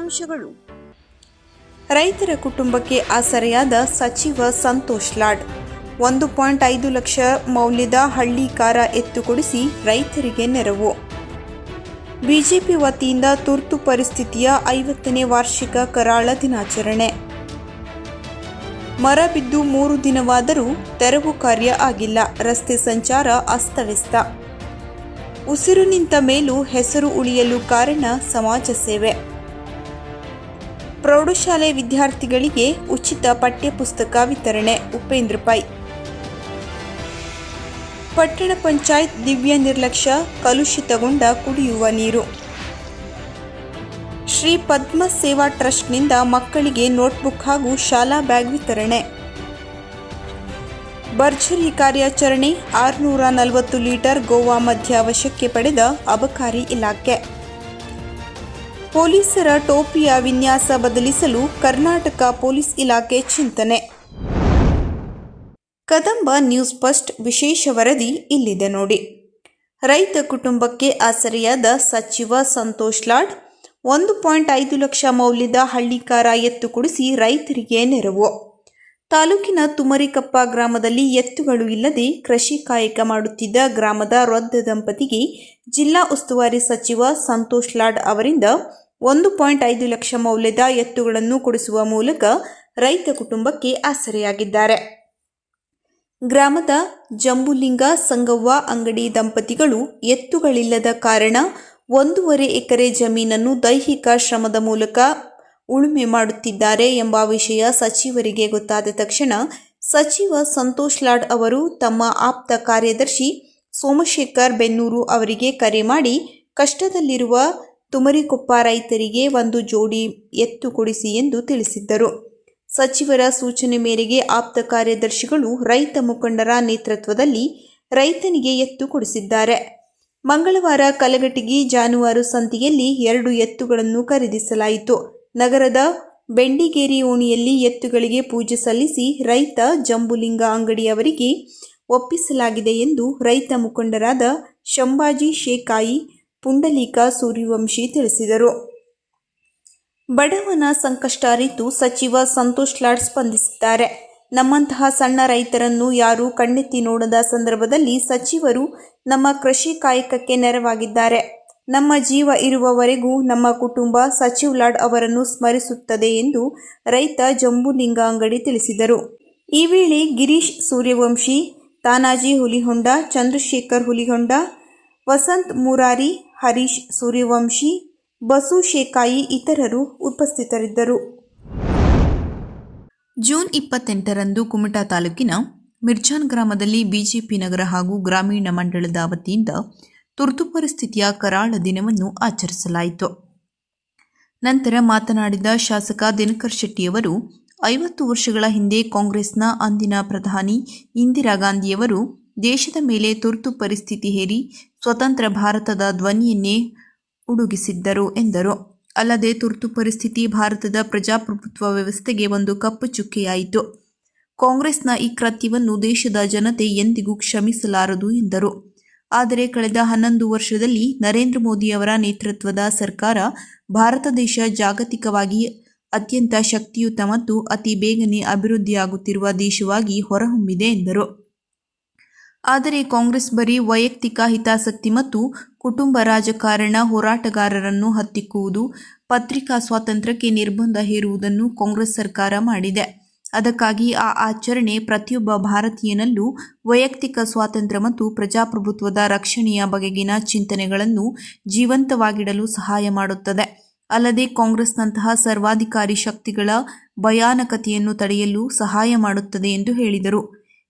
ಮುಖ್ಯಾಂಶಗಳು ರೈತರ ಕುಟುಂಬಕ್ಕೆ ಆಸರೆಯಾದ ಸಚಿವ ಸಂತೋಷ್ ಲಾಡ್. ಒಂದು ಪಾಯಿಂಟ್ ಐದು ಲಕ್ಷ ಮೌಲ್ಯದ ಹಳ್ಳಿ ಕಾರ ಎತ್ತುಕೊಡಿಸಿ ರೈತರಿಗೆ ನೆರವು. ಬಿಜೆಪಿ ವತಿಯಿಂದ ತುರ್ತು ಪರಿಸ್ಥಿತಿಯ ಐವತ್ತನೇ ವಾರ್ಷಿಕ ಕರಾಳ ದಿನಾಚರಣೆ. ಮರ ಬಿದ್ದು ಮೂರು ದಿನವಾದರೂ ತೆರವು ಕಾರ್ಯ ಆಗಿಲ್ಲ, ರಸ್ತೆ ಸಂಚಾರ ಅಸ್ತವ್ಯಸ್ತ. ಉಸಿರು ನಿಂತ ಮೇಲೂ ಹೆಸರು ಉಳಿಯಲು ಕಾರಣ ಸಮಾಜ ಸೇವೆ. ಪ್ರೌಢಶಾಲೆ ವಿದ್ಯಾರ್ಥಿಗಳಿಗೆ ಉಚಿತ ಪಠ್ಯಪುಸ್ತಕ ವಿತರಣೆ, ಉಪೇಂದ್ರ ಪೈ. ಪಟ್ಟಣ ಪಂಚಾಯತ್ ದಿವ್ಯ ನಿರ್ಲಕ್ಷ್ಯ ಕಲುಷಿತಗೊಂಡ ಕುಡಿಯುವ ನೀರು. ಶ್ರೀ ಪದ್ಮ ಸೇವಾ ಟ್ರಸ್ಟ್ನಿಂದ ಮಕ್ಕಳಿಗೆ ನೋಟ್ಬುಕ್ ಹಾಗೂ ಶಾಲಾ ಬ್ಯಾಗ್ ವಿತರಣೆ. ಭರ್ಜರಿ ಕಾರ್ಯಾಚರಣೆ, ಆರುನೂರ ನಲವತ್ತು ಲೀಟರ್ ಗೋವಾ ಮಧ್ಯ ವಶಕ್ಕೆ ಪಡೆದ ಅಬಕಾರಿ ಇಲಾಖೆ. ಪೊಲೀಸರ ಟೋಪಿಯ ವಿನ್ಯಾಸ ಬದಲಿಸಲು ಕರ್ನಾಟಕ ಪೊಲೀಸ್ ಇಲಾಖೆ ಚಿಂತನೆ. ಕದಂಬ ನ್ಯೂಸ್ ಫಸ್ಟ್ ವಿಶೇಷ ವರದಿ ಇಲ್ಲಿದೆ ನೋಡಿ. ರೈತ ಕುಟುಂಬಕ್ಕೆ ಆಸರೆಯಾದ ಸಚಿವ ಸಂತೋಷ್ ಲಾಡ್ ಒಂದು ಪಾಯಿಂಟ್ ಐದು ಲಕ್ಷ ಮೌಲ್ಯದ ಹಳ್ಳಿಕಾರ ಎತ್ತು ಕೊಡಿಸಿ ರೈತರಿಗೆ ನೆರವು. ತಾಲೂಕಿನ ತುಮರಿಕಪ್ಪ ಗ್ರಾಮದಲ್ಲಿ ಎತ್ತುಗಳು ಇಲ್ಲದೆ ಕೃಷಿ ಕಾಯಕ ಮಾಡುತ್ತಿದ್ದ ಗ್ರಾಮದ ವೃದ್ಧ ದಂಪತಿಗೆ ಜಿಲ್ಲಾ ಉಸ್ತುವಾರಿ ಸಚಿವ ಸಂತೋಷ್ ಲಾಡ್ ಅವರಿಂದ ಒಂದು ಪಾಯಿಂಟ್ ಐದು ಲಕ್ಷ ಮೌಲ್ಯದ ಎತ್ತುಗಳನ್ನು ಕೊಡಿಸುವ ಮೂಲಕ ರೈತ ಕುಟುಂಬಕ್ಕೆ ಆಸರೆಯಾಗಿದ್ದಾರೆ. ಗ್ರಾಮದ ಜಂಬುಲಿಂಗ ಸಂಗವ್ವ ಅಂಗಡಿ ದಂಪತಿಗಳು ಎತ್ತುಗಳಿಲ್ಲದ ಕಾರಣ ಒಂದೂವರೆ ಎಕರೆ ಜಮೀನನ್ನು ದೈಹಿಕ ಶ್ರಮದ ಮೂಲಕ ಉಳುಮೆ ಮಾಡುತ್ತಿದ್ದಾರೆ ಎಂಬ ವಿಷಯ ಸಚಿವರಿಗೆ ಗೊತ್ತಾದ ತಕ್ಷಣ ಸಚಿವ ಸಂತೋಷ್ ಲಾಡ್ ಅವರು ತಮ್ಮ ಆಪ್ತ ಕಾರ್ಯದರ್ಶಿ ಸೋಮಶೇಖರ್ ಬೆನ್ನೂರು ಅವರಿಗೆ ಕರೆ ಮಾಡಿ, ಕಷ್ಟದಲ್ಲಿರುವ ತುಮರಿಕೊಪ್ಪ ರೈತರಿಗೆ ಒಂದು ಜೋಡಿ ಎತ್ತು ಕೊಡಿಸಿ ಎಂದು ತಿಳಿಸಿದ್ದರು. ಸಚಿವರ ಸೂಚನೆ ಮೇರೆಗೆ ಆಪ್ತ ಕಾರ್ಯದರ್ಶಿಗಳು ರೈತ ಮುಖಂಡರ ನೇತೃತ್ವದಲ್ಲಿ ರೈತನಿಗೆ ಎತ್ತು ಕೊಡಿಸಿದ್ದಾರೆ. ಮಂಗಳವಾರ ಕಲಘಟಗಿ ಜಾನುವಾರು ಸಂತೆಯಲ್ಲಿ ಎರಡು ಎತ್ತುಗಳನ್ನು ಖರೀದಿಸಲಾಯಿತು. ನಗರದ ಬೆಂಡಿಗೇರಿ ಓಣಿಯಲ್ಲಿ ಎತ್ತುಗಳಿಗೆ ಪೂಜೆ ಸಲ್ಲಿಸಿ ರೈತ ಜಂಬುಲಿಂಗ ಅಂಗಡಿಯವರಿಗೆ ಒಪ್ಪಿಸಲಾಗಿದೆ ಎಂದು ರೈತ ಮುಖಂಡರಾದ ಶಂಭಾಜಿ ಶೇಕಾಯಿ ಪುಂಡಲೀಕ ಸೂರ್ಯವಂಶಿ ತಿಳಿಸಿದರು. ಬಡವನ ಸಂಕಷ್ಟ ಅರಿತು ಸಚಿವ ಸಂತೋಷ್ ಲಾಡ್ ಸ್ಪಂದಿಸಿದ್ದಾರೆ. ನಮ್ಮಂತಹ ಸಣ್ಣ ರೈತರನ್ನು ಯಾರೂ ಕಣ್ಣೆತ್ತಿ ನೋಡದ ಸಂದರ್ಭದಲ್ಲಿ ಸಚಿವರು ನಮ್ಮ ಕೃಷಿ ಕಾಯಕಕ್ಕೆ ನೆರವಾಗಿದ್ದಾರೆ. ನಮ್ಮ ಜೀವ ಇರುವವರೆಗೂ ನಮ್ಮ ಕುಟುಂಬ ಸಚಿವ್ ಲಾಡ್ ಅವರನ್ನು ಸ್ಮರಿಸುತ್ತದೆ ಎಂದು ರೈತ ಜಂಬುಲಿಂಗ ಅಂಗಡಿ ತಿಳಿಸಿದರು. ಈ ವೇಳೆ ಗಿರೀಶ್ ಸೂರ್ಯವಂಶಿ, ತಾನಾಜಿ ಹುಲಿಹೊಂಡ, ಚಂದ್ರಶೇಖರ್ ಹುಲಿಹೊಂಡ, ವಸಂತ್ ಮುರಾರಿ, ಹರೀಶ್ ಸೂರ್ಯವಂಶಿ, ಬಸು ಶೇಕಾಯಿ ಇತರರು ಉಪಸ್ಥಿತರಿದ್ದರು. ಜೂನ್ ಇಪ್ಪತ್ತೆಂಟರಂದು ಕುಮಟಾ ತಾಲೂಕಿನ ಮಿರ್ಜಾನ್ ಗ್ರಾಮದಲ್ಲಿ ಬಿಜೆಪಿ ನಗರ ಹಾಗೂ ಗ್ರಾಮೀಣ ಮಂಡಳದ ವತಿಯಿಂದ ತುರ್ತು ಪರಿಸ್ಥಿತಿಯ ಕರಾಳ ದಿನವನ್ನು ಆಚರಿಸಲಾಯಿತು. ನಂತರ ಮಾತನಾಡಿದ ಶಾಸಕ ದಿನಕರ್ ಶೆಟ್ಟಿಯವರು, ಐವತ್ತು ವರ್ಷಗಳ ಹಿಂದೆ ಕಾಂಗ್ರೆಸ್ನ ಅಂದಿನ ಪ್ರಧಾನಿ ಇಂದಿರಾ ಗಾಂಧಿಯವರು ದೇಶದ ಮೇಲೆ ತುರ್ತು ಪರಿಸ್ಥಿತಿ ಹೇರಿ ಸ್ವತಂತ್ರ ಭಾರತದ ಧ್ವನಿಯನ್ನೇ ಉಡುಗಿಸಿದ್ದರು ಎಂದರು. ಅಲ್ಲದೆ ತುರ್ತು ಪರಿಸ್ಥಿತಿ ಭಾರತದ ಪ್ರಜಾಪ್ರಭುತ್ವ ವ್ಯವಸ್ಥೆಗೆ ಒಂದು ಕಪ್ಪು ಚುಕ್ಕೆಯಾಯಿತು. ಕಾಂಗ್ರೆಸ್ನ ಈ ಕೃತ್ಯವನ್ನು ದೇಶದ ಜನತೆ ಎಂದಿಗೂ ಕ್ಷಮಿಸಲಾರದು ಎಂದರು. ಆದರೆ ಕಳೆದ ಹನ್ನೊಂದು ವರ್ಷದಲ್ಲಿ ನರೇಂದ್ರ ಮೋದಿಯವರ ನೇತೃತ್ವದ ಸರ್ಕಾರ ಭಾರತ ದೇಶ ಜಾಗತಿಕವಾಗಿ ಅತ್ಯಂತ ಶಕ್ತಿಯುತ ಮತ್ತು ಅತಿ ಬೇಗನೆ ಅಭಿವೃದ್ಧಿಯಾಗುತ್ತಿರುವ ದೇಶವಾಗಿ ಹೊರಹೊಮ್ಮಿದೆ ಎಂದರು. ಆದರೆ ಕಾಂಗ್ರೆಸ್ ಬರೀ ವೈಯಕ್ತಿಕ ಹಿತಾಸಕ್ತಿ ಮತ್ತು ಕುಟುಂಬ ರಾಜಕಾರಣ ಹೋರಾಟಗಾರರನ್ನು ಹತ್ತಿಕ್ಕುವುದು, ಪತ್ರಿಕಾ ಸ್ವಾತಂತ್ರ್ಯಕ್ಕೆ ನಿರ್ಬಂಧ ಹೇರುವುದನ್ನು ಕಾಂಗ್ರೆಸ್ ಸರ್ಕಾರ ಮಾಡಿದೆ. ಅದಕ್ಕಾಗಿ ಆ ಆಚರಣೆ ಪ್ರತಿಯೊಬ್ಬ ಭಾರತೀಯನಲ್ಲೂ ವೈಯಕ್ತಿಕ ಸ್ವಾತಂತ್ರ್ಯ ಮತ್ತು ಪ್ರಜಾಪ್ರಭುತ್ವದ ರಕ್ಷಣೆಯ ಬಗೆಗಿನ ಚಿಂತನೆಗಳನ್ನು ಜೀವಂತವಾಗಿಡಲು ಸಹಾಯ ಮಾಡುತ್ತದೆ. ಅಲ್ಲದೆ ಕಾಂಗ್ರೆಸ್ನಂತಹ ಸರ್ವಾಧಿಕಾರಿ ಶಕ್ತಿಗಳ ಭಯಾನಕತೆಯನ್ನು ತಡೆಯಲು ಸಹಾಯ ಮಾಡುತ್ತದೆ ಎಂದು ಹೇಳಿದರು.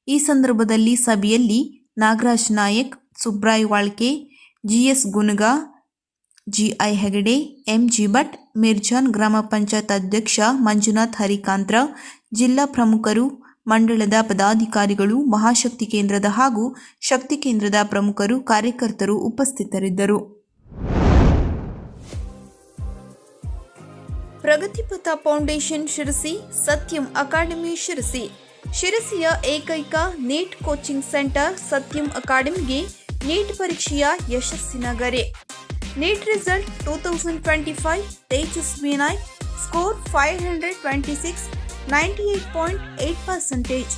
ಈ ಸಂದರ್ಭದಲ್ಲಿ ಸಭೆಯಲ್ಲಿ Nagaraj Nayak, Subray Valke, GS Gunaga, GI Hegde, MG Bhat, Mirjan ಗ್ರಾಮ ಪಂಚಾಯತ್ ಅಧ್ಯಕ್ಷ ಮಂಜುನಾಥ್ ಹರಿಕಾಂತ್ರ ಜಿಲ್ಲಾ ಪ್ರಮುಖರು, ಮಂಡಳದ ಪದಾಧಿಕಾರಿಗಳು, ಮಹಾಶಕ್ತಿ ಕೇಂದ್ರದ ಹಾಗೂ ಶಕ್ತಿ ಕೇಂದ್ರದ ಪ್ರಮುಖರು, ಕಾರ್ಯಕರ್ತರು ಉಪಸ್ಥಿತರಿದ್ದರು. ಪ್ರಗತಿಪಥ ಫೌಂಡೇಶನ್ ಶಿರಸಿ, ಸತ್ಯಂ ಅಕಾಡೆಮಿ ಶಿರಸಿ. ಶಿರಸಿಯ ಏಕೈಕ ನೀಟ್ ಕೋಚಿಂಗ್ ಸೆಂಟರ್ ಸತ್ಯಂ ಅಕಾಡೆಮಿಗೆ ನೀಟ್ ಪರೀಕ್ಷೆಯ ಯಶಸ್ಸಿನ ಗರೆ. NEET result two thousand twenty five Tejaswi Naik score five hundred twenty six ninety eight point eight percentage.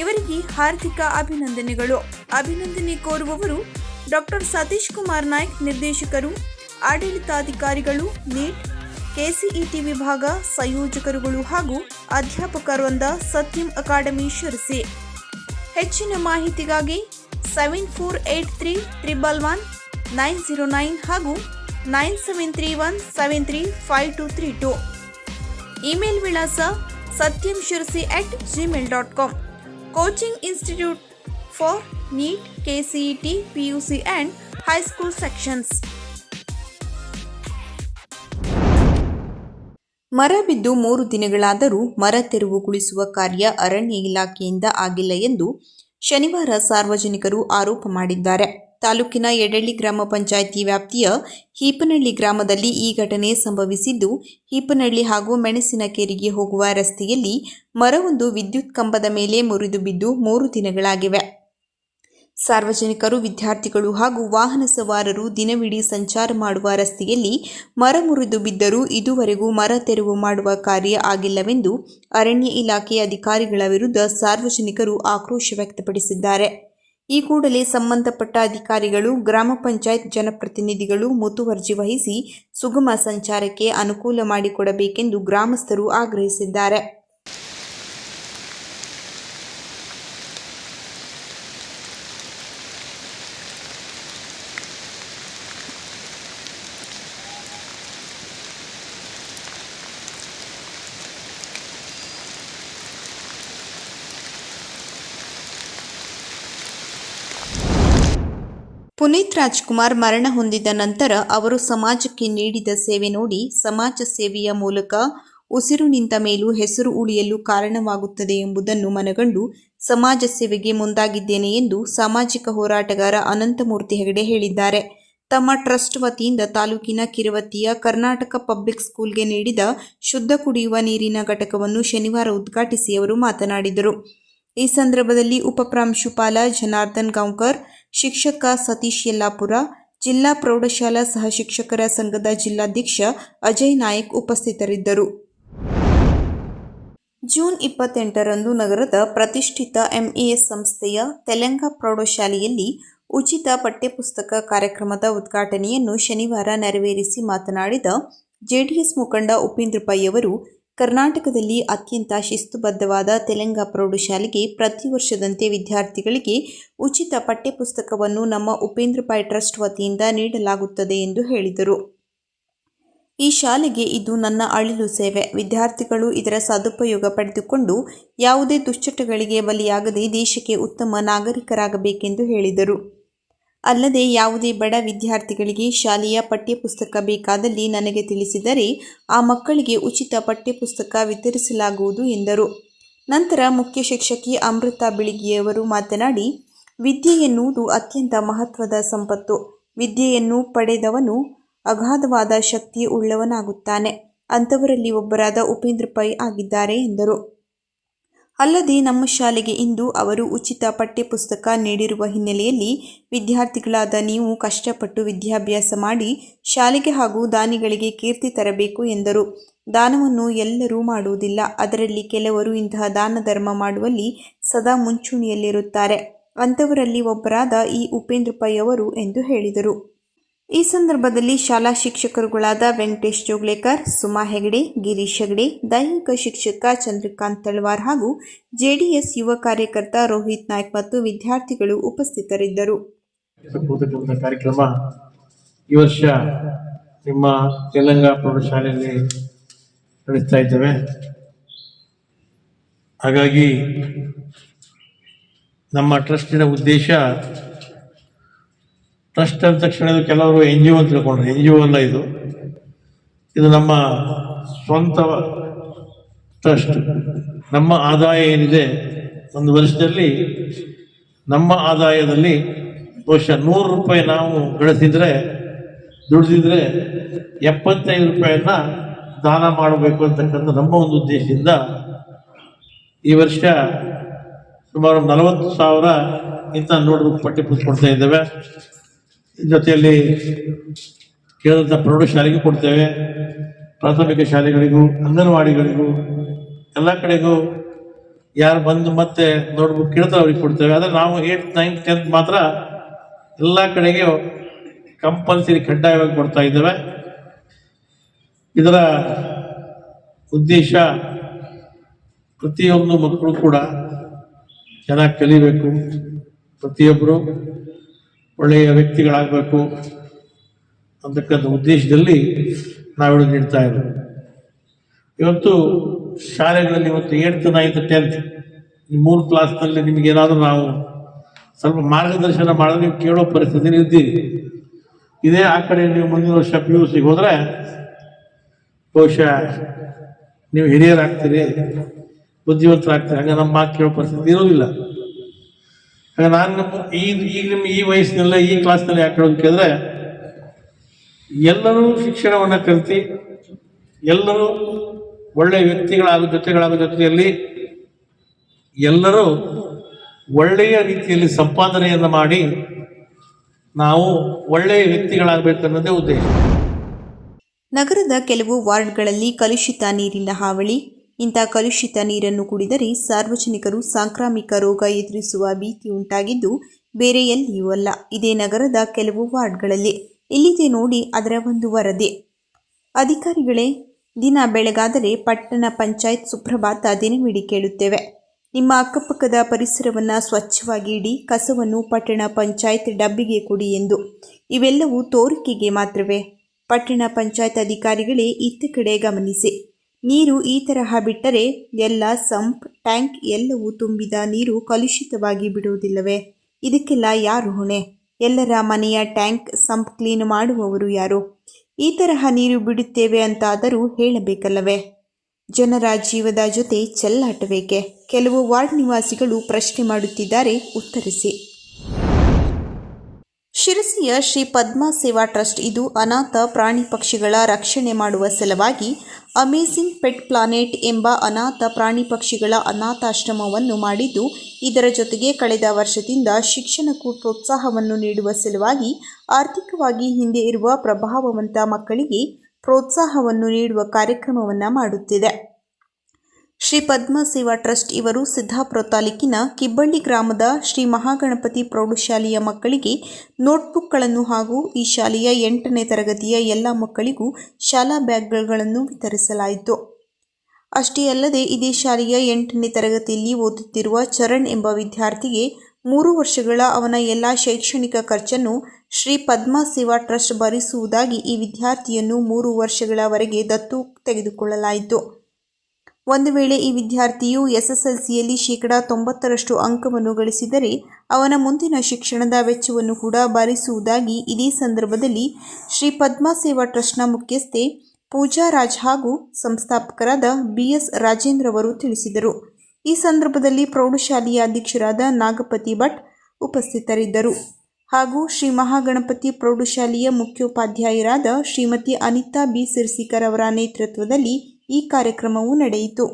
ಇವರಿಗೆ ಹಾರ್ದಿಕ ಅಭಿನಂದನೆಗಳು. ಅಭಿನಂದನೆ ಕೋರುವವರು ಡಾಕ್ಟರ್ ಸತೀಶ್ ಕುಮಾರ್ ನಾಯ್ಕ್ ನಿರ್ದೇಶಕರು, ಆಡಳಿತಾಧಿಕಾರಿಗಳು, ನೀಟ್, ಕೆಸಿಇಟಿ ವಿಭಾಗ ಸಂಯೋಜಕರುಗಳು ಹಾಗೂ ಅಧ್ಯಾಪಕರೊಂದ ಸತ್ಯಂ ಅಕಾಡೆಮಿ ಶಿರಸಿ. ಹೆಚ್ಚಿನ ಮಾಹಿತಿಗಾಗಿ seven four eight three triple one nine zero nine ಹಾಗೂ nine seven three one seven three five two three two. Email ವಿಳಾಸ Satyam Sirsi at Gmail dot com coaching institute for NEET K C T P U C and high school sections ಮರ ಬಿದ್ದು ಮೂರು ದಿನಗಳಾದರೂ ಮರ ತೆರವುಗೊಳಿಸುವ ಕಾರ್ಯ ಅರಣ್ಯ ಇಲಾಖೆಯಿಂದ ಆಗಿಲ್ಲ ಎಂದು ಶನಿವಾರ ಸಾರ್ವಜನಿಕರು ಆರೋಪ ಮಾಡಿದ್ದಾರೆ. ತಾಲೂಕಿನ ಯಡಳ್ಳಿ ಗ್ರಾಮ ಪಂಚಾಯಿತಿ ವ್ಯಾಪ್ತಿಯ ಹೀಪನಹಳ್ಳಿ ಗ್ರಾಮದಲ್ಲಿ ಈ ಘಟನೆ ಸಂಭವಿಸಿದ್ದು, ಹೀಪನಹಳ್ಳಿ ಹಾಗೂ ಮೆಣಸಿನಕೇರಿಗೆ ಹೋಗುವ ರಸ್ತೆಯಲ್ಲಿ ಮರವೊಂದು ವಿದ್ಯುತ್ ಕಂಬದ ಮೇಲೆ ಮುರಿದು ಬಿದ್ದು ಮೂರು ದಿನಗಳಾಗಿವೆ. ಸಾರ್ವಜನಿಕರು, ವಿದ್ಯಾರ್ಥಿಗಳು ಹಾಗೂ ವಾಹನ ಸವಾರರು ದಿನವಿಡೀ ಸಂಚಾರ ಮಾಡುವ ರಸ್ತೆಯಲ್ಲಿ ಮರ ಮುರಿದು ಬಿದ್ದರೂ ಇದುವರೆಗೂ ಮರ ತೆರವು ಮಾಡುವ ಕಾರ್ಯ ಆಗಿಲ್ಲವೆಂದು ಅರಣ್ಯ ಇಲಾಖೆ ಅಧಿಕಾರಿಗಳ ವಿರುದ್ಧ ಸಾರ್ವಜನಿಕರು ಆಕ್ರೋಶ ವ್ಯಕ್ತಪಡಿಸಿದ್ದಾರೆ. ಈ ಕೂಡಲೇ ಸಂಬಂಧಪಟ್ಟ ಅಧಿಕಾರಿಗಳು, ಗ್ರಾಮ ಪಂಚಾಯತ್ ಜನಪ್ರತಿನಿಧಿಗಳು ಮುತುವರ್ಜಿ ವಹಿಸಿ ಸುಗಮ ಸಂಚಾರಕ್ಕೆ ಅನುಕೂಲ ಮಾಡಿಕೊಡಬೇಕೆಂದು ಗ್ರಾಮಸ್ಥರು ಆಗ್ರಹಿಸಿದ್ದಾರೆ. ಪುನೀತ್ ರಾಜ್ಕುಮಾರ್ ಮರಣ ಹೊಂದಿದ ನಂತರ ಅವರು ಸಮಾಜಕ್ಕೆ ನೀಡಿದ ಸೇವೆ ನೋಡಿ ಸಮಾಜ ಸೇವೆಯ ಮೂಲಕ ಉಸಿರು ನಿಂತ ಮೇಲೂ ಹೆಸರು ಉಳಿಯಲು ಕಾರಣವಾಗುತ್ತದೆ ಎಂಬುದನ್ನು ಮನಗಂಡು ಸಮಾಜ ಸೇವೆಗೆ ಮುಂದಾಗಿದ್ದೇನೆ ಎಂದು ಸಾಮಾಜಿಕ ಹೋರಾಟಗಾರ ಅನಂತಮೂರ್ತಿ ಹೆಗಡೆ ಹೇಳಿದ್ದಾರೆ. ತಮ್ಮ ಟ್ರಸ್ಟ್ ವತಿಯಿಂದ ತಾಲೂಕಿನ ಕಿರುವತ್ತಿಯ ಕರ್ನಾಟಕ ಪಬ್ಲಿಕ್ ಸ್ಕೂಲ್ಗೆ ನೀಡಿದ ಶುದ್ಧ ಕುಡಿಯುವ ನೀರಿನ ಘಟಕವನ್ನು ಶನಿವಾರ ಉದ್ಘಾಟಿಸಿ ಅವರು ಮಾತನಾಡಿದರು. ಈ ಸಂದರ್ಭದಲ್ಲಿ ಉಪಪ್ರಾಂಶುಪಾಲ ಜನಾರ್ದನ್ ಗಾಂವ್ಕರ್ ಶಿಕ್ಷಕ ಸತೀಶ್ ಯಲ್ಲಾಪುರ, ಜಿಲ್ಲಾ ಪ್ರೌಢಶಾಲಾ ಸಹ ಶಿಕ್ಷಕರ ಸಂಘದ ಜಿಲ್ಲಾಧ್ಯಕ್ಷ ಅಜಯ್ ನಾಯಕ್ ಉಪಸ್ಥಿತರಿದ್ದರು. ಜೂನ್ ಇಪ್ಪತ್ತೆಂಟರಂದು ನಗರದ ಪ್ರತಿಷ್ಠಿತ ಎಂಇಎಸ್ ಸಂಸ್ಥೆಯ ತೆಲಂಗ ಪ್ರೌಢಶಾಲೆಯಲ್ಲಿ ಉಚಿತ ಪಠ್ಯಪುಸ್ತಕ ಕಾರ್ಯಕ್ರಮದ ಉದ್ಘಾಟನೆಯನ್ನು ಶನಿವಾರ ನೆರವೇರಿಸಿ ಮಾತನಾಡಿದ ಜೆಡಿಎಸ್ ಮುಖಂಡ ಉಪೇಂದ್ರ ಪೈ ಅವರು ಕರ್ನಾಟಕದಲ್ಲಿ ಅತ್ಯಂತ ಶಿಸ್ತುಬದ್ಧವಾದ ತೆಲಂಗ ಪ್ರೌಢಶಾಲೆಗೆ ಪ್ರತಿ ವರ್ಷದಂತೆ ವಿದ್ಯಾರ್ಥಿಗಳಿಗೆ ಉಚಿತ ಪಠ್ಯಪುಸ್ತಕವನ್ನು ನಮ್ಮ ಉಪೇಂದ್ರ ಪೈ ಟ್ರಸ್ಟ್ ವತಿಯಿಂದ ನೀಡಲಾಗುತ್ತದೆ ಎಂದು ಹೇಳಿದರು. ಈ ಶಾಲೆಗೆ ಇದು ನನ್ನ ಅಳಿಲು ಸೇವೆ. ವಿದ್ಯಾರ್ಥಿಗಳು ಇದರ ಸದುಪಯೋಗ ಪಡೆದುಕೊಂಡು ಯಾವುದೇ ದುಶ್ಚಟಗಳಿಗೆ ಬಲಿಯಾಗದೆ ದೇಶಕ್ಕೆ ಉತ್ತಮ ನಾಗರಿಕರಾಗಬೇಕೆಂದು ಹೇಳಿದರು. ಅಲ್ಲದೆ ಯಾವುದೇ ಬಡ ವಿದ್ಯಾರ್ಥಿಗಳಿಗೆ ಶಾಲೆಯ ಪಠ್ಯಪುಸ್ತಕ ಬೇಕಾದಲ್ಲಿ ನನಗೆ ತಿಳಿಸಿದರೆ ಆ ಮಕ್ಕಳಿಗೆ ಉಚಿತ ಪಠ್ಯಪುಸ್ತಕ ವಿತರಿಸಲಾಗುವುದು ಎಂದರು. ನಂತರ ಮುಖ್ಯ ಶಿಕ್ಷಕಿ ಅಮೃತ ಬಿಳಿಗಿಯವರು ಮಾತನಾಡಿ, ವಿದ್ಯೆ ಎನ್ನುವುದು ಅತ್ಯಂತ ಮಹತ್ವದ ಸಂಪತ್ತು. ವಿದ್ಯೆಯನ್ನು ಪಡೆದವನು ಅಗಾಧವಾದ ಶಕ್ತಿ ಉಳ್ಳವನಾಗುತ್ತಾನೆ. ಅಂಥವರಲ್ಲಿ ಒಬ್ಬರಾದ ಉಪೇಂದ್ರ ಆಗಿದ್ದಾರೆ ಎಂದರು. ಅಲ್ಲದೆ ನಮ್ಮ ಶಾಲೆಗೆ ಇಂದು ಅವರು ಉಚಿತ ಪಠ್ಯಪುಸ್ತಕ ನೀಡಿರುವ ಹಿನ್ನೆಲೆಯಲ್ಲಿ ವಿದ್ಯಾರ್ಥಿಗಳಾದ ನೀವು ಕಷ್ಟಪಟ್ಟು ವಿದ್ಯಾಭ್ಯಾಸ ಮಾಡಿ ಶಾಲೆಗೆ ಹಾಗೂ ದಾನಿಗಳಿಗೆ ಕೀರ್ತಿ ತರಬೇಕು ಎಂದರು. ದಾನವನ್ನು ಎಲ್ಲರೂ ಮಾಡುವುದಿಲ್ಲ. ಅದರಲ್ಲಿ ಕೆಲವರು ಇಂತಹ ದಾನ ಧರ್ಮ ಮಾಡುವಲ್ಲಿ ಸದಾ ಮುಂಚೂಣಿಯಲ್ಲಿರುತ್ತಾರೆ. ಅಂಥವರಲ್ಲಿ ಒಬ್ಬರಾದ ಈ ಉಪೇಂದ್ರ ಅವರು ಎಂದು ಹೇಳಿದರು. ಈ ಸಂದರ್ಭದಲ್ಲಿ ಶಾಲಾ ಶಿಕ್ಷಕರುಗಳಾದ ವೆಂಕಟೇಶ್ ಜೋಗ್ಲೇಕರ್, ಸುಮಾ ಹೆಗಡೆ, ಗಿರೀಶ್ ಹೆಗಡೆ, ದೈಹಿಕ ಶಿಕ್ಷಕ ಚಂದ್ರಕಾಂತ್ ತಳ್ವಾರ್ ಹಾಗೂ ಜೆಡಿಎಸ್ ಯುವ ಕಾರ್ಯಕರ್ತ ರೋಹಿತ್ ನಾಯ್ಕ್ ಮತ್ತು ವಿದ್ಯಾರ್ಥಿಗಳು ಉಪಸ್ಥಿತರಿದ್ದರು. ಕಾರ್ಯಕ್ರಮ ಈ ವರ್ಷ ನಿಮ್ಮ ನಡೆಸ್ತಾ ಹಾಗಾಗಿ ನಮ್ಮ ಟ್ರಸ್ಟಿನ ಉದ್ದೇಶ ಟ್ರಸ್ಟ್ ಅಂದ ತಕ್ಷಣ ಕೆಲವರು ಎನ್ ಜಿ ಒ ಅಂತ ತಿಳ್ಕೊಂಡ್ರೆ. ಎನ್ ಜಿ ಒ ಅಲ್ಲ ಇದು. ಇದು ನಮ್ಮ ಸ್ವಂತ ಟ್ರಸ್ಟ್ ನಮ್ಮ ಆದಾಯ ಏನಿದೆ? ಒಂದು ವರ್ಷದಲ್ಲಿ ನಮ್ಮ ಆದಾಯದಲ್ಲಿ ಬಹುಶಃ ನೂರು ರೂಪಾಯಿ ನಾವು ಗಳಿಸಿದ್ರೆ, ದುಡಿದಿದ್ರೆ ಎಪ್ಪತ್ತೈದು ರೂಪಾಯಿಯನ್ನ ದಾನ ಮಾಡಬೇಕು ಅಂತಕ್ಕಂಥ ನಮ್ಮ ಒಂದು ಉದ್ದೇಶದಿಂದ ಈ ವರ್ಷ ಸುಮಾರು ನಲವತ್ತು ಸಾವಿರ ಇಂಥ ನೋಟ್ಬುಕ್ ಪಟ್ಟಿ ಪುಸ್ತಕ ಕೊಡ್ತಾ ಇದ್ದೇವೆ. ಜೊತೆಯಲ್ಲಿ ಕೇಳಿದಂಥ ಪ್ರೌಢಶಾಲೆಗೂ ಕೊಡ್ತೇವೆ, ಪ್ರಾಥಮಿಕ ಶಾಲೆಗಳಿಗೂ, ಅಂಗನವಾಡಿಗಳಿಗೂ, ಎಲ್ಲ ಕಡೆಗೂ ಯಾರು ಬಂದು ಮತ್ತೆ ನೋಟ್ಬುಕ್ ಕೇಳ್ತಾರೆ ಅವ್ರಿಗೆ ಕೊಡ್ತೇವೆ. ಆದರೆ ನಾವು ಏಟ್ ನೈನ್ತ್ ಟೆಂತ್ ಮಾತ್ರ ಎಲ್ಲ ಕಡೆಗೆ ಕಂಪಲ್ಸರಿ ಕಡ್ಡಾಯವಾಗಿ ಕೊಡ್ತಾ ಇದ್ದೇವೆ. ಇದರ ಉದ್ದೇಶ ಪ್ರತಿಯೊಂದು ಮಕ್ಕಳು ಕೂಡ ಚೆನ್ನಾಗಿ ಕಲಿಬೇಕು. ಪ್ರತಿಯೊಬ್ಬರು ಒಳ್ಳೆಯ ವ್ಯಕ್ತಿಗಳಾಗಬೇಕು ಅಂತಕ್ಕಂಥ ಉದ್ದೇಶದಲ್ಲಿ ನಾವಿಳು ನೀಡ್ತಾ ಇದ್ದೇವೆ ಇವತ್ತು ಶಾಲೆಗಳಲ್ಲಿ ಇವತ್ತು ಏಳ್ತ್ ನೈನ್ತ್ ಟೆಂತ್ ಈ ಮೂರು ಕ್ಲಾಸ್ನಲ್ಲಿ ನಿಮಗೇನಾದರೂ ನಾವು ಸ್ವಲ್ಪ ಮಾರ್ಗದರ್ಶನ ಮಾಡಿದ್ರೆ ನೀವು ಕೇಳೋ ಪರಿಸ್ಥಿತಿಯಲ್ಲಿ ಇದ್ದೀರಿ. ಇದೇ ಆ ಕಡೆ ನೀವು ಮುಂದಿನ ವರ್ಷ ಪಿ ಯು ಸಿಗೆ ಹೋದರೆ ಬಹುಶಃ ನೀವು ಹಿರಿಯರಾಗ್ತೀರಿ, ಬುದ್ಧಿವಂತರಾಗ್ತೀರಿ, ಹಾಗೆ ನಮ್ಮ ಮಾತು ಕೇಳೋ ಪರಿಸ್ಥಿತಿ ಇರೋದಿಲ್ಲ ನಾನು ಈ ಈಗ ನಿಮ್ಮ ಈ ವಯಸ್ಸಿನಲ್ಲೇ, ಈ ಕ್ಲಾಸ್ನಲ್ಲಿ ಯಾಕೆ ಹೇಳೋದು ಕೇಳಿದ್ರೆ, ಎಲ್ಲರೂ ಶಿಕ್ಷಣವನ್ನು ಕಲಿತು, ಎಲ್ಲರೂ ಒಳ್ಳೆಯ ವ್ಯಕ್ತಿಗಳಾಗೋ ಜೊತೆಗಳಾಗೋ ಜೊತೆಯಲ್ಲಿ ಎಲ್ಲರೂ ಒಳ್ಳೆಯ ರೀತಿಯಲ್ಲಿ ಸಂಪಾದನೆಯನ್ನು ಮಾಡಿ ನಾವು ಒಳ್ಳೆಯ ವ್ಯಕ್ತಿಗಳಾಗಬೇಕನ್ನೋದೇ ಉದ್ದೇಶ. ನಗರದ ಕೆಲವು ವಾರ್ಡ್ಗಳಲ್ಲಿ ಕಲುಷಿತ ನೀರಿನ ಹಾವಳಿ ಇಂಥ ಕಲುಷಿತ ನೀರನ್ನು ಕುಡಿದರೆ ಸಾರ್ವಜನಿಕರು ಸಾಂಕ್ರಾಮಿಕ ರೋಗ ಎದುರಿಸುವ ಭೀತಿ ಉಂಟಾಗಿದ್ದು ಬೇರೆ ಎಲ್ಲಿಯೂ ಅಲ್ಲ. ಇದೇ ನಗರದ ಕೆಲವು ವಾರ್ಡ್ಗಳಲ್ಲಿ ಇಲ್ಲಿದೆ ನೋಡಿ ಅದರ ಒಂದು ವರದಿ. ಅಧಿಕಾರಿಗಳೇ, ದಿನ ಬೆಳಗಾದರೆ ಪಟ್ಟಣ ಪಂಚಾಯತ್ ಸುಪ್ರಭಾತ ದಿನವಿಡಿ ಕೇಳುತ್ತೇವೆ. ನಿಮ್ಮ ಅಕ್ಕಪಕ್ಕದ ಪರಿಸರವನ್ನು ಸ್ವಚ್ಛವಾಗಿ ಇಡಿ, ಕಸವನ್ನು ಪಟ್ಟಣ ಪಂಚಾಯತ್ ಡಬ್ಬಿಗೆ ಕೊಡಿ ಎಂದು. ಇವೆಲ್ಲವೂ ತೋರಿಕೆಗೆ ಮಾತ್ರವೇ. ಪಟ್ಟಣ ಪಂಚಾಯತ್ ಅಧಿಕಾರಿಗಳೇ ಇತ್ತ ಕಡೆ ಗಮನಿಸಿ. ನೀರು ಈ ತರಹ ಬಿಟ್ಟರೆ ಎಲ್ಲ ಸಂಪ್, ಟ್ಯಾಂಕ್ ಎಲ್ಲವೂ ತುಂಬಿದ ನೀರು ಕಲುಷಿತವಾಗಿ ಬಿಡುವುದಿಲ್ಲವೇ? ಇದಕ್ಕೆಲ್ಲ ಯಾರು ಹೊಣೆ? ಎಲ್ಲರ ಮನೆಯ ಟ್ಯಾಂಕ್ ಸಂಪ್ ಕ್ಲೀನ್ ಮಾಡುವವರು ಯಾರು? ಈ ತರಹ ನೀರು ಬಿಡುತ್ತೇವೆ ಅಂತಾದರೂ ಹೇಳಬೇಕಲ್ಲವೇ? ಜನರ ಜೀವದ ಜೊತೆ ಚೆಲ್ಲಾಟಬೇಕೆ ಕೆಲವು ವಾರ್ಡ್ ನಿವಾಸಿಗಳು ಪ್ರಶ್ನೆ ಮಾಡುತ್ತಿದ್ದಾರೆ, ಉತ್ತರಿಸಿ. ಶಿರಸಿಯ ಶ್ರೀ ಪದ್ಮ ಸೇವಾ ಟ್ರಸ್ಟ್ ಇದು ಅನಾಥ ಪ್ರಾಣಿ ಪಕ್ಷಿಗಳ ರಕ್ಷಣೆ ಮಾಡುವ ಸಲುವಾಗಿ ಅಮೇಸಿಂಗ್ ಪೆಟ್ ಪ್ಲಾನೆಟ್ ಎಂಬ ಅನಾಥ ಪ್ರಾಣಿ ಪಕ್ಷಿಗಳ ಅನಾಥಾಶ್ರಮವನ್ನು ಮಾಡಿದ್ದು, ಇದರ ಜೊತೆಗೆ ಕಳೆದ ವರ್ಷದಿಂದ ಶಿಕ್ಷಣಕ್ಕೂ ಪ್ರೋತ್ಸಾಹವನ್ನು ನೀಡುವ ಸಲುವಾಗಿ ಆರ್ಥಿಕವಾಗಿ ಹಿಂದೆ ಇರುವ ಪ್ರಭಾವವಂತ ಮಕ್ಕಳಿಗೆ ಪ್ರೋತ್ಸಾಹವನ್ನು ನೀಡುವ ಕಾರ್ಯಕ್ರಮವನ್ನು ಮಾಡುತ್ತಿದೆ. ಶ್ರೀ ಪದ್ಮ ಸೇವಾ ಟ್ರಸ್ಟ್ ಇವರು ಸಿದ್ದಾಪುರ ತಾಲೂಕಿನ ಕಿಬ್ಬಳ್ಳಿ ಗ್ರಾಮದ ಶ್ರೀ ಮಹಾಗಣಪತಿ ಪ್ರೌಢಶಾಲೆಯ ಮಕ್ಕಳಿಗೆ ನೋಟ್ಬುಕ್ಗಳನ್ನು ಹಾಗೂ ಈ ಶಾಲೆಯ ಎಂಟನೇ ತರಗತಿಯ ಎಲ್ಲ ಮಕ್ಕಳಿಗೂ ಶಾಲಾ ಬ್ಯಾಗ್ಗಳನ್ನು ವಿತರಿಸಲಾಯಿತು. ಅಷ್ಟೇ ಅಲ್ಲದೆ ಇದೇ ಶಾಲೆಯ ಎಂಟನೇ ತರಗತಿಯಲ್ಲಿ ಓದುತ್ತಿರುವ ಚರಣ್ ಎಂಬ ವಿದ್ಯಾರ್ಥಿಗೆ ಮೂರು ವರ್ಷಗಳ ಅವನ ಎಲ್ಲ ಶೈಕ್ಷಣಿಕ ಖರ್ಚನ್ನು ಶ್ರೀ ಪದ್ಮ ಸೇವಾ ಟ್ರಸ್ಟ್ ಭರಿಸುವುದಾಗಿ ಈ ವಿದ್ಯಾರ್ಥಿಯನ್ನು ಮೂರು ವರ್ಷಗಳವರೆಗೆ ದತ್ತು ತೆಗೆದುಕೊಳ್ಳಲಾಯಿತು. ಒಂದು ವೇಳೆ ಈ ವಿದ್ಯಾರ್ಥಿಯು ಎಸ್ಎಸ್ಎಲ್ಸಿಯಲ್ಲಿ ಶೇಕಡಾ ತೊಂಬತ್ತರಷ್ಟು ಅಂಕವನ್ನು ಗಳಿಸಿದರೆ, ಅವನ ಮುಂದಿನ ಶಿಕ್ಷಣದ ವೆಚ್ಚವನ್ನು ಕೂಡ ಭರಿಸುವುದಾಗಿ ಇದೇ ಸಂದರ್ಭದಲ್ಲಿ ಶ್ರೀ ಪದ್ಮ ಸೇವಾ ಟ್ರಸ್ಟ್ನ ಮುಖ್ಯಸ್ಥೆ ಪೂಜಾ ರಾಜ್ ಹಾಗೂ ಸಂಸ್ಥಾಪಕರಾದ ಬಿಎಸ್ ರಾಜೇಂದ್ರ ಅವರು ತಿಳಿಸಿದರು. ಈ ಸಂದರ್ಭದಲ್ಲಿ ಪ್ರೌಢಶಾಲೆಯ ಅಧ್ಯಕ್ಷರಾದ ನಾಗಪತಿ ಭಟ್ ಉಪಸ್ಥಿತರಿದ್ದರು. ಹಾಗೂ ಶ್ರೀ ಮಹಾಗಣಪತಿ ಪ್ರೌಢಶಾಲೆಯ ಮುಖ್ಯೋಪಾಧ್ಯಾಯರಾದ ಶ್ರೀಮತಿ ಅನಿತಾ ಬಿ. ಸಿರ್ಸಿಕರ್ ಅವರ ನೇತೃತ್ವದಲ್ಲಿ ಈ ಕಾರ್ಯಕ್ರಮವು ನಡೆಯಿತು.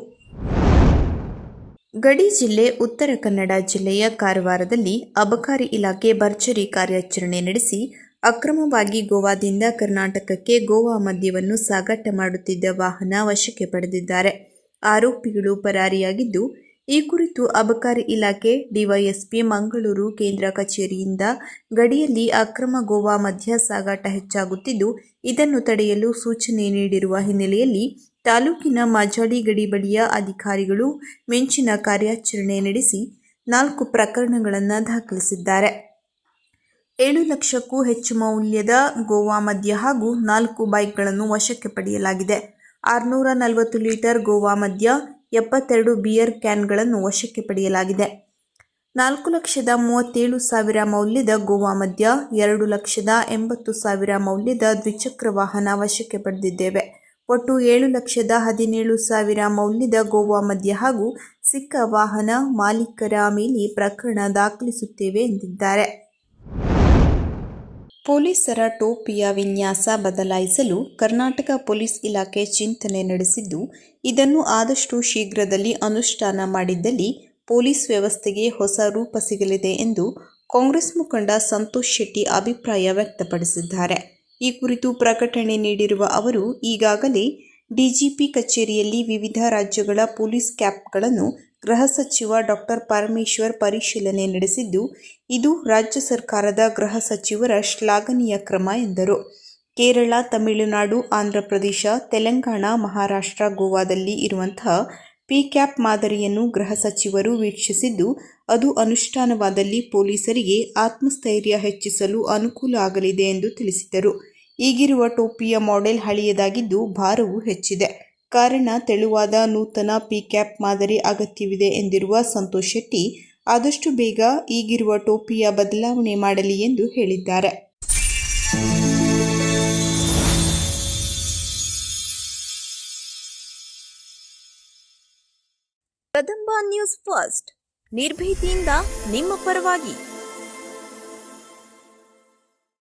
ಗಡಿ ಜಿಲ್ಲೆ, ಉತ್ತರ ಕನ್ನಡ ಜಿಲ್ಲೆಯ ಕಾರವಾರದಲ್ಲಿ ಅಬಕಾರಿ ಇಲಾಖೆ ಭರ್ಜರಿ ಕಾರ್ಯಾಚರಣೆ ನಡೆಸಿ, ಅಕ್ರಮವಾಗಿ ಗೋವಾದಿಂದ ಕರ್ನಾಟಕಕ್ಕೆ ಗೋವಾ ಮದ್ಯವನ್ನು ಸಾಗಾಟ ಮಾಡುತ್ತಿದ್ದ ವಾಹನ ವಶಕ್ಕೆ ಪಡೆದಿದ್ದಾರೆ. ಆರೋಪಿಗಳು ಪರಾರಿಯಾಗಿದ್ದು, ಈ ಕುರಿತು ಅಬಕಾರಿ ಇಲಾಖೆ, ಡಿವೈಎಸ್ಪಿ ಮಂಗಳೂರು ಕೇಂದ್ರ ಕಚೇರಿಯಿಂದ ಗಡಿಯಲ್ಲಿ ಅಕ್ರಮ ಗೋವಾ ಮದ್ಯ ಸಾಗಾಟ ಹೆಚ್ಚಾಗುತ್ತಿದ್ದು, ಇದನ್ನು ತಡೆಯಲು ಸೂಚನೆ ನೀಡಿರುವ ಹಿನ್ನೆಲೆಯಲ್ಲಿ ತಾಲೂಕಿನ ಮಾಜಾಳಿ ಗಡಿ ಬಳಿಯ ಅಧಿಕಾರಿಗಳು ಮಿಂಚಿನ ಕಾರ್ಯಾಚರಣೆ ನಡೆಸಿ ನಾಲ್ಕು ಪ್ರಕರಣಗಳನ್ನು ದಾಖಲಿಸಿದ್ದಾರೆ. ಏಳು ಲಕ್ಷಕ್ಕೂ ಹೆಚ್ಚು ಮೌಲ್ಯದ ಗೋವಾ ಮದ್ಯ ಹಾಗೂ ನಾಲ್ಕು ಬೈಕ್ಗಳನ್ನು ವಶಕ್ಕೆ ಪಡೆಯಲಾಗಿದೆ. ಆರುನೂರ ನಲವತ್ತು ಲೀಟರ್ ಗೋವಾ ಮದ್ಯ, ಎಪ್ಪತ್ತೆರಡು ಬಿಯರ್ ಕ್ಯಾನ್ಗಳನ್ನು ವಶಕ್ಕೆ ಪಡೆಯಲಾಗಿದೆ. ನಾಲ್ಕು ಲಕ್ಷದ ಮೂವತ್ತೇಳು ಸಾವಿರ ಮೌಲ್ಯದ ಗೋವಾ ಮದ್ಯ, ಎರಡು ಲಕ್ಷದ ಎಂಬತ್ತು ಸಾವಿರ ಮೌಲ್ಯದ ದ್ವಿಚಕ್ರ ವಾಹನ ವಶಕ್ಕೆ ಪಡೆದಿದ್ದೇವೆ. ಒಟ್ಟು ಏಳು ಲಕ್ಷದ ಹದಿನೇಳು ಸಾವಿರ ಮೌಲ್ಯದ ಗೋವಾ ಮದ್ಯ ಹಾಗೂ ಸಿಕ್ಕ ವಾಹನ ಮಾಲೀಕರ ಮೇಲೆ ಪ್ರಕರಣ ದಾಖಲಿಸುತ್ತೇವೆ ಎಂದಿದ್ದಾರೆ. ಪೊಲೀಸರ ಟೋಪಿಯ ವಿನ್ಯಾಸ ಬದಲಾಯಿಸಲು ಕರ್ನಾಟಕ ಪೊಲೀಸ್ ಇಲಾಖೆ ಚಿಂತನೆ ನಡೆಸಿದ್ದು, ಇದನ್ನು ಆದಷ್ಟು ಶೀಘ್ರದಲ್ಲಿ ಅನುಷ್ಠಾನ ಮಾಡಿದ್ದಲ್ಲಿ ಪೊಲೀಸ್ ವ್ಯವಸ್ಥೆಗೆ ಹೊಸ ರೂಪ ಸಿಗಲಿದೆ ಎಂದು ಕಾಂಗ್ರೆಸ್ ಮುಖಂಡ ಸಂತೋಷ್ ಶೆಟ್ಟಿ ಅಭಿಪ್ರಾಯ ವ್ಯಕ್ತಪಡಿಸಿದ್ದಾರೆ. ಈ ಕುರಿತು ಪ್ರಕಟಣೆ ನೀಡಿರುವ ಅವರು, ಈಗಾಗಲೇ ಡಿಜಿಪಿ ಕಚೇರಿಯಲ್ಲಿ ವಿವಿಧ ರಾಜ್ಯಗಳ ಪೊಲೀಸ್ ಕ್ಯಾಪ್ಗಳನ್ನು ಗೃಹ ಸಚಿವ ಡಾಕ್ಟರ್ ಪರಮೇಶ್ವರ್ ಪರಿಶೀಲನೆ ನಡೆಸಿದ್ದು, ಇದು ರಾಜ್ಯ ಸರ್ಕಾರದ ಗೃಹ ಸಚಿವರ ಶ್ಲಾಘನೀಯ ಕ್ರಮ ಎಂದರು. ಕೇರಳ, ತಮಿಳುನಾಡು, ಆಂಧ್ರಪ್ರದೇಶ, ತೆಲಂಗಾಣ, ಮಹಾರಾಷ್ಟ್ರ, ಗೋವಾದಲ್ಲಿ ಇರುವಂತಹ ಪಿ ಕ್ಯಾಪ್ ಮಾದರಿಯನ್ನು ಗೃಹ ಸಚಿವರು ವೀಕ್ಷಿಸಿದ್ದು, ಅದು ಅನುಷ್ಠಾನವಾದಲ್ಲಿ ಪೊಲೀಸರಿಗೆ ಆತ್ಮಸ್ಥೈರ್ಯ ಹೆಚ್ಚಿಸಲು ಅನುಕೂಲ ಆಗಲಿದೆ ಎಂದು ತಿಳಿಸಿದರು. ಈಗಿರುವ ಟೋಪಿಯ ಮಾಡೆಲ್ ಹಳೆಯದಾಗಿದ್ದು ಭಾರವು ಹೆಚ್ಚಿದೆ. ಕಾರಣ, ತೆಳುವಾದ ನೂತನ ಪಿಕ್ಯಾಪ್ ಮಾದರಿ ಅಗತ್ಯವಿದೆ ಎಂದಿರುವ ಸಂತೋಷ್ ಶೆಟ್ಟಿ, ಆದಷ್ಟು ಬೇಗ ಈಗಿರುವ ಟೋಪಿಯ ಬದಲಾವಣೆ ಮಾಡಲಿ ಎಂದು ಹೇಳಿದ್ದಾರೆ. Kadamba news first. ನಿರ್ಭೀತಿಯಿಂದ ನಿಮ್ಮ ಪರವಾಗಿ